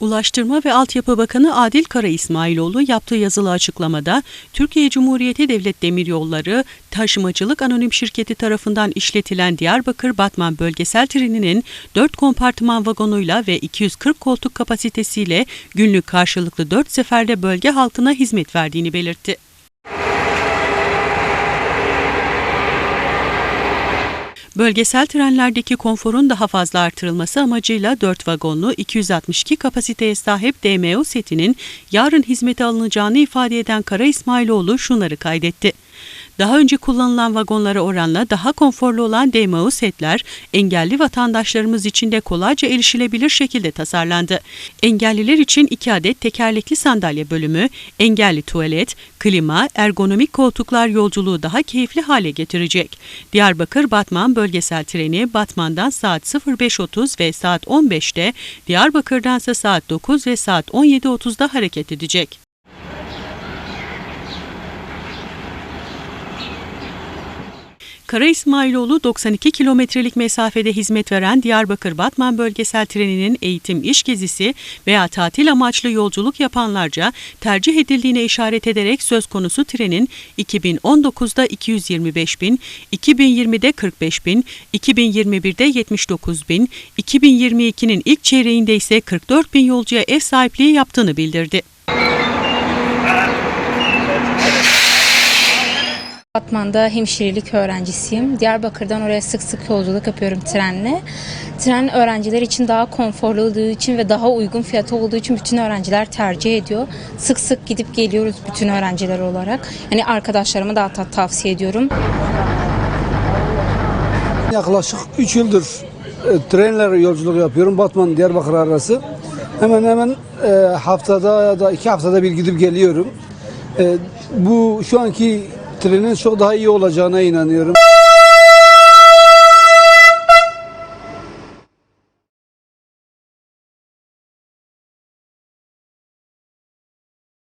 Ulaştırma ve Altyapı Bakanı Adil Kara İsmailoğlu yaptığı yazılı açıklamada Türkiye Cumhuriyeti Devlet Demiryolları Taşımacılık Anonim Şirketi tarafından işletilen Diyarbakır Batman bölgesel treninin 4 kompartıman vagonuyla ve 240 koltuk kapasitesiyle günlük karşılıklı 4 seferde bölge halkına hizmet verdiğini belirtti. Bölgesel trenlerdeki konforun daha fazla artırılması amacıyla 4 vagonlu 262 kapasiteye sahip DMO setinin yarın hizmete alınacağını ifade eden Kara İsmailoğlu şunları kaydetti. Daha önce kullanılan vagonlara oranla daha konforlu olan DMO setler engelli vatandaşlarımız için de kolayca erişilebilir şekilde tasarlandı. Engelliler için 2 adet tekerlekli sandalye bölümü, engelli tuvalet, klima, ergonomik koltuklar yolculuğu daha keyifli hale getirecek. Diyarbakır-Batman bölgesel treni Batman'dan saat 05.30 ve saat 15'te, Diyarbakır'dansa saat 9 ve saat 17.30'da hareket edecek. Kara İsmailoğlu 92 kilometrelik mesafede hizmet veren Diyarbakır-Batman bölgesel treninin eğitim iş gezisi veya tatil amaçlı yolculuk yapanlarca tercih edildiğine işaret ederek söz konusu trenin 2019'da 225 bin, 2020'de 45 bin, 2021'de 79 bin, 2022'nin ilk çeyreğinde ise 44 bin yolcuya ev sahipliği yaptığını bildirdi. Batman'da hemşirelik öğrencisiyim. Diyarbakır'dan oraya sık sık yolculuk yapıyorum trenle. Tren öğrenciler için daha konforlu olduğu için ve daha uygun fiyatı olduğu için bütün öğrenciler tercih ediyor. Sık sık gidip geliyoruz bütün öğrenciler olarak. Yani arkadaşlarıma da hatta tavsiye ediyorum. Yaklaşık 3 yıldır e, trenlerle yolculuk yapıyorum Batman Diyarbakır arası. Hemen hemen e, haftada ya da iki haftada bir gidip geliyorum. E, bu şu anki trenin çok daha iyi olacağına inanıyorum.